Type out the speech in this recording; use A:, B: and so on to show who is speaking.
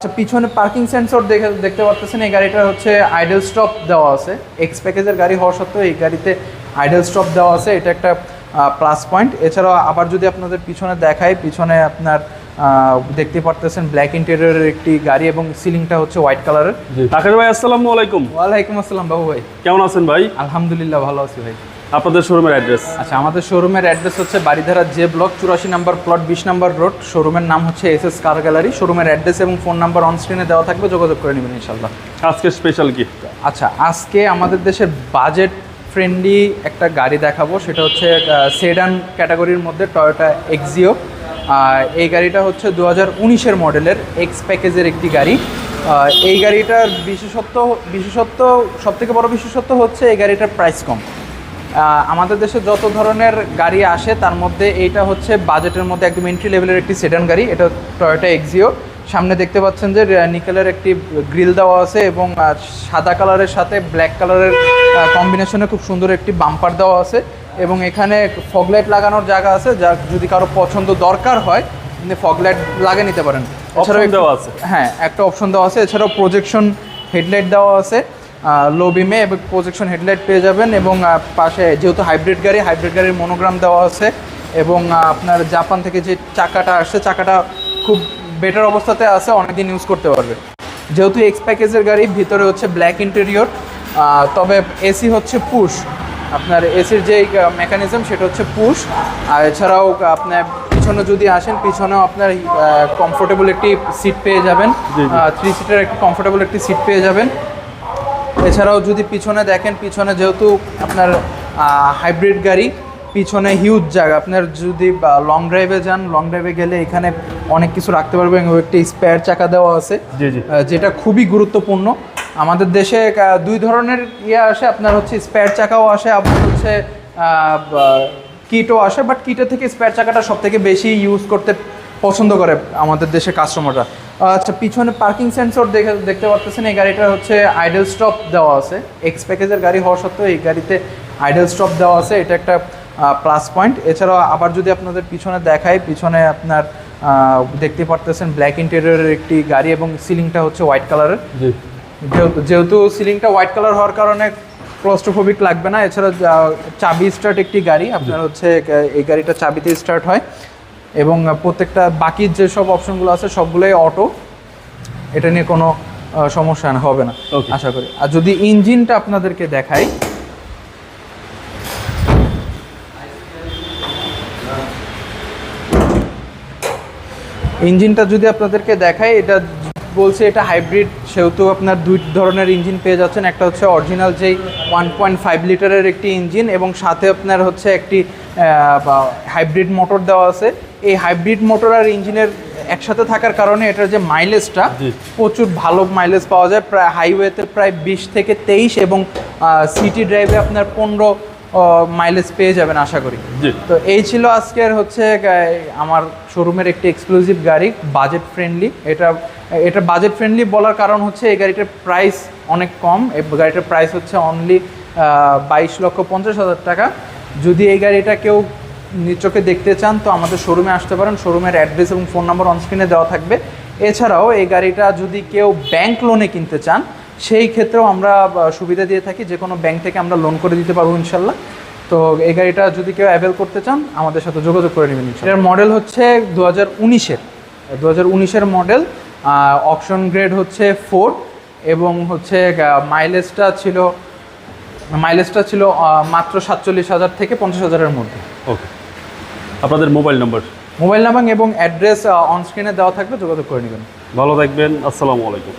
A: আচ্ছা পিছনে parking sensor দেখে দেখতে পাচ্ছেন এই গাড়িটা হচ্ছে আইডেল স্টপ দেওয়া আছে। এক্স প্যাকেজের গাড়ি হওয়া সত্ত্বেও এই গাড়িতে আইডেল স্টপ দেওয়া আছে। এটা একটা প্লাস পয়েন্ট এছাড়াও আবার যদি আপনাদের পিছনে দেখায় পিছনে আপনার আহ, দেখতে পারতেছেন ব্ল্যাক ইন্টেরিয়রের একটি গাড়ি এবং সিলিংটা হচ্ছে হোয়াইট কালারের
B: আকাশ ভাই আসসালামু আলাইকুম।
A: ওয়ালাইকুম আসসালাম বাবু ভাই।
B: কেমন আছেন ভাই?
A: আলহামদুলিল্লাহ ভালো আছি ভাই।
B: আপনাদের শোরুমের অ্যাড্রেস
A: আচ্ছা আমাদের শোরুমের অ্যাড্রেস হচ্ছে বাড়িধারা জে ব্লক চুরাশি নাম্বার প্লট বিশ নাম্বার রোড শোরুমের নাম হচ্ছে এস এস কার গ্যালারি শোরুমের অ্যাড্রেস এবং ফোন নাম্বার অন স্ক্রিনে দেওয়া থাকবে যোগাযোগ করে নেবেন ইনশাল্লাহ
B: আজকে স্পেশাল কি
A: আচ্ছা আজকে আমাদের দেশের বাজেট ফ্রেন্ডলি একটা গাড়ি দেখাবো সেটা হচ্ছে সেডান ক্যাটাগরির মধ্যে টয়োটা এক্সিও এই গাড়িটা হচ্ছে দু হাজার উনিশের মডেলের এক্স প্যাকেজের একটি গাড়ি। এই গাড়িটার বিশেষত্ব বিশেষত্ব সবথেকে বড় বিশেষত্ব হচ্ছে এই গাড়িটার প্রাইস কম। আমাদের দেশে যত ধরনের গাড়ি আসে তার মধ্যে এইটা হচ্ছে বাজেটের মধ্যে একদম এন্ট্রি লেভেলের একটি সেডান গাড়ি। এটা টয়োটা এক্সিও সামনে দেখতে পাচ্ছেন যে নিকেলের একটি গ্রিল দেওয়া আছে এবং সাদা কালারের সাথে ব্ল্যাক কালারের কম্বিনেশনে খুব সুন্দর একটি বাম্পার দেওয়া আছে এবং এখানে ফগলাইট লাগানোর জায়গা আছে যা যদি কারও পছন্দ দরকার হয় আপনি ফগলাইট লাগিয়ে নিতে পারেন। এছাড়াও
B: দেওয়া আছে।
A: হ্যাঁ একটা অপশন দেওয়া আছে। এছাড়াও প্রজেকশন হেডলাইট দেওয়া আছে। লো বিমে এবং প্রজেকশন হেডলাইট পেয়ে যাবেন এবং পাশে যেহেতু হাইব্রিড গাড়ি হাইব্রিড গাড়ির মনোগ্রাম দেওয়া আছে এবং আপনার জাপান থেকে যে চাকাটা আসছে চাকাটা খুব বেটার অবস্থাতে আছে অনেকদিন ইউজ করতে পারবে। যেহেতু এক্স প্যাকেজের গাড়ি ভিতরে হচ্ছে ব্ল্যাক ইন্টেরিয়র তবে এসি হচ্ছে পুশ আপনার এসির যে মেকানিজম সেটা হচ্ছে পুশ আর এছাড়াও আপনার পিছনে যদি আসেন পিছনেও আপনার কমফোর্টেবল একটি সিট পেয়ে যাবেন। থ্রি সিটের একটি কমফোর্টেবল একটি সিট পেয়ে যাবেন। এছাড়াও যদি পিছনে দেখেন পিছনে যেহেতু আপনার হাইব্রিড গাড়ি পিছনে হিউজ জায়গা। আপনার যদি লং ড্রাইভে যান লং ড্রাইভে গেলে এখানে অনেক কিছু রাখতে পারবেন এবং একটি স্পেয়ার চাকা দেওয়া আছে। যেটা খুবই গুরুত্বপূর্ণ। আমাদের দেশে দুই ধরনের ইয়ে আসে। আপনার হচ্ছে স্পেয়ার চাকাও আসে আপনার হচ্ছে কিটও আসে বাট কিটের থেকে স্পেয়ার চাকাটা সব থেকে বেশি ইউজ করতে পছন্দ করে আমাদের দেশের কাস্টমাররা আচ্ছা পিছনে পার্কিং সেন্সর দেখে দেখতে পারতেছেন এই গাড়িটা হচ্ছে আইডেল স্টপ দেওয়া আছে। এক্স প্যাকেজের গাড়ি হওয়া সত্ত্বেও এই গাড়িতে আইডেল স্টপ দেওয়া আছে এটা একটা প্লাস পয়েন্ট এছাড়াও আবার যদি আপনাদের পিছনে দেখায় পিছনে আপনার দেখতে পারতেছেন ব্ল্যাক ইন্টেরিয়রের একটি গাড়ি এবং সিলিংটা হচ্ছে হোয়াইট কালারের যেহেতু- যেহেতু সিলিংটা হোয়াইট কালার হওয়ার কারণে ক্লস্ট্রোফোবিক লাগবে না এছাড়া চাবি স্টার্ট একটি গাড়ি আপনার হচ্ছে এই গাড়িটা চাবিতে স্টার্ট হয়। এবং প্রত্যেকটা বাকি যেসব অপশনগুলো আছে সবগুলোই অটো এটা নিয়ে কোনো সমস্যা না- হবে না। আশা করি। আর যদি ইঞ্জিনটা আপনাদেরকে দেখাই। ইঞ্জিনটা যদি আপনাদেরকে দেখাই এটা বলছে এটা হাইব্রিড সেহেতু আপনার দুই ধরনের ইঞ্জিন পেয়ে যাচ্ছেন। একটা হচ্ছে অরিজিনাল যেই ওয়ান পয়েন্ট ফাইভ লিটারের একটি ইঞ্জিন এবং সাথে আপনার হচ্ছে একটি হাইব্রিড মোটর দেওয়া আছে। এই হাইব্রিড মোটর আর ইঞ্জিনের একসাথে থাকার কারণে এটার যে মাইলেজটা প্রচুর ভালো মাইলেজ পাওয়া যায়। প্রায় হাইওয়েতে প্রায় বিশ থেকে তেইশ এবং সিটি ড্রাইভে আপনার পনেরো মাইলেজ পেয়ে যাবেন আশা করি। তো এই ছিল আজকের হচ্ছে আমার শোরুমের একটি এক্সক্লুসিভ গাড়ি বাজেট ফ্রেন্ডলি এটা এটা বাজেট ফ্রেন্ডলি বলার কারণ হচ্ছে এই গাড়িটার প্রাইস অনেক কম। এই গাড়িটার প্রাইস হচ্ছে অনলি বাইশ লক্ষ পঞ্চাশ হাজার টাকা। যদি এই গাড়িটা কেউ নিজ চোখে দেখতে চান, তো আমাদের শোরুমে আসতে পারেন। শোরুমের অ্যাড্রেস এবং ফোন নাম্বার অনস্ক্রিনে দেওয়া থাকবে। এছাড়াও এই গাড়িটা যদি কেউ ব্যাংক লোনে কিনতে চান, সেই ক্ষেত্রেও আমরা সুবিধা দিয়ে থাকি। যে কোনো ব্যাংক থেকে আমরা লোন করে দিতে পারব ইনশাল্লাহ। তো এই গাড়িটা যদি কেউ অ্যাভেল করতে চান, আমাদের সাথে যোগাযোগ করে নেবেন এটার মডেল হচ্ছে দু হাজার উনিশের। দু হাজার উনিশের মডেল অপশন গ্রেড হচ্ছে ফোর এবং হচ্ছে মাইলেজটা ছিল মাইলেজটা ছিল মাত্র সাতচল্লিশ হাজার থেকে পঞ্চাশ হাজারের মধ্যে।
B: ওকে। আপনাদের মোবাইল নম্বর?
A: মোবাইল নাম্বার এবং অ্যাড্রেস অনস্ক্রিনে দেওয়া থাকবে যোগাযোগ করে নেবেন।
B: ভালো থাকবেন আসসালামু আলাইকুম।